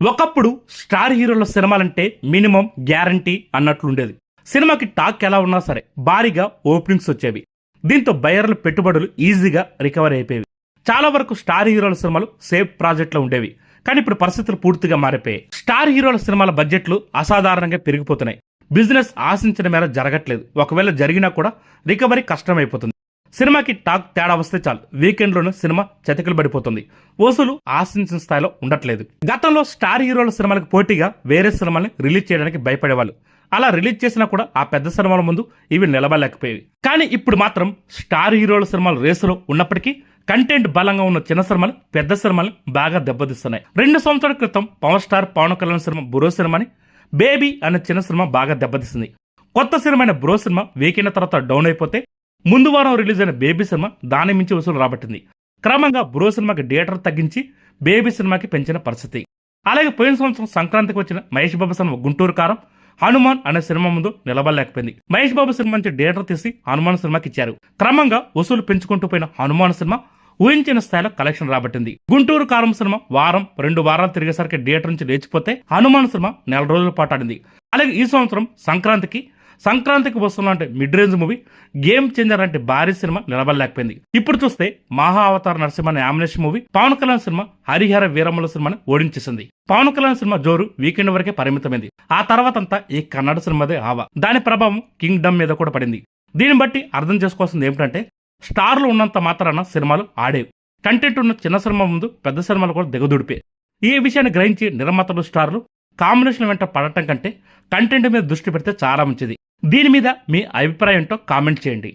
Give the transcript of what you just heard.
ఒకప్పుడు స్టార్ హీరోల సినిమాలంటే మినిమం గ్యారంటీ అన్నట్లుండేది. సినిమాకి టాక్ ఎలా ఉన్నా సరే భారీగా ఓపెనింగ్స్ వచ్చేవి. దీంతో బయర్ల పెట్టుబడులు ఈజీగా రికవర్ అయిపోయేవి. చాలా వరకు స్టార్ హీరోల సినిమాలు సేఫ్ ప్రాజెక్ట్లో ఉండేవి. కానీ ఇప్పుడు పరిస్థితులు పూర్తిగా మారిపోయాయి. స్టార్ హీరోల సినిమాల బడ్జెట్లు అసాధారణంగా పెరిగిపోతున్నాయి. బిజినెస్ ఆశించిన మేర జరగట్లేదు. ఒకవేళ జరిగినా కూడా రికవరీ కష్టమైపోతుంది. సినిమాకి టాక్ తేడా వస్తే చాలు. వీకెండ్లోనే సినిమా చతికిలు పడిపోతుంది. వసూలు ఆశించిన స్థాయిలో ఉండట్లేదు. గతంలో స్టార్ హీరోల సినిమాలకు పోటీగా వేరే సినిమాల్ని రిలీజ్ చేయడానికి భయపడేవాళ్ళు. అలా రిలీజ్ చేసినా కూడా ఆ పెద్ద సినిమాల ముందు ఇవి నిలబడలేకపోయేవి. కానీ ఇప్పుడు మాత్రం స్టార్ హీరోల సినిమాలు రేసులో ఉన్నప్పటికీ కంటెంట్ బలంగా ఉన్న చిన్న సినిమాలు పెద్ద సినిమాలు బాగా దెబ్బతీస్తున్నాయి. రెండు సంవత్సరాల క్రితం power star Pawan Kalyan cinema bro సినిమాని బేబీ అనే చిన్న సినిమా బాగా దెబ్బతీసింది. కొత్త సినిమా అయిన బ్రో సినిమా వీకెండ్ తర్వాత డౌన్ అయిపోతే ముందు వారం రిలీజ్ అయిన బేబీ సినిమా దాని మించి వసూలు రాబట్టింది. క్రమంగా బ్రో సినిమాకి థియేటర్ తగ్గించి బేబీ సినిమాకి పెంచిన పరిస్థితి. అలాగే పోయిన సంవత్సరం సంక్రాంతికి వచ్చిన మహేష్ బాబు సినిమా గుంటూరు కారం హనుమాన్ అనే సినిమా ముందు నిలబడలేకపోయింది. మహేష్ బాబు సినిమా నుంచి థియేటర్ తీసి హనుమాన్ సినిమాకి ఇచ్చారు. క్రమంగా వసూలు పెంచుకుంటూ పోయిన హనుమాన్ సినిమా ఊహించిన స్థాయిలో కలెక్షన్ రాబట్టింది. గుంటూరు కారం సినిమా వారం రెండు వారాలు తిరిగేసరికి థియేటర్ నుంచి లేచిపోతే హనుమాన్ సినిమా నెల రోజుల పాటు ఆడింది. అలాగే ఈ సంవత్సరం సంక్రాంతికి సంక్రాంతికి వస్తున్న అంటే mid range movie game changer అంటే భారీ సినిమా నిలబడలేకపోయింది. ఇప్పుడు చూస్తే మహా అవతార నరసింహ అనే animation movie Pawan Kalyan cinema Harihara Veeramallu సినిమాని ఓడించేసింది. పవన్ కళ్యాణ్ సినిమా జోరు వీకెండ్ వరకే పరిమితమైంది. ఆ తర్వాత అంతా ఈ కన్నడ సినిమాదే ఆవా. దాని ప్రభావం కింగ్ డమ్ మీద కూడా పడింది. దీన్ని బట్టి అర్థం చేసుకోవాల్సింది ఏమిటంటే స్టార్లు ఉన్నంత మాత్రాన సినిమాలు ఆడేవి. కంటెంట్ ఉన్న చిన్న సినిమా ముందు పెద్ద సినిమాలు కూడా దిగదుడిపే. ఈ విషయాన్ని గ్రహించి నిర్మాతలు స్టార్లు కాంబినేషన్ వెంట పడటం కంటే కంటెంట్ మీద దృష్టి పెడితే చాలా మంచిది. దీని మీద మీ అభిప్రాయంతో కామెంట్ చేయండి.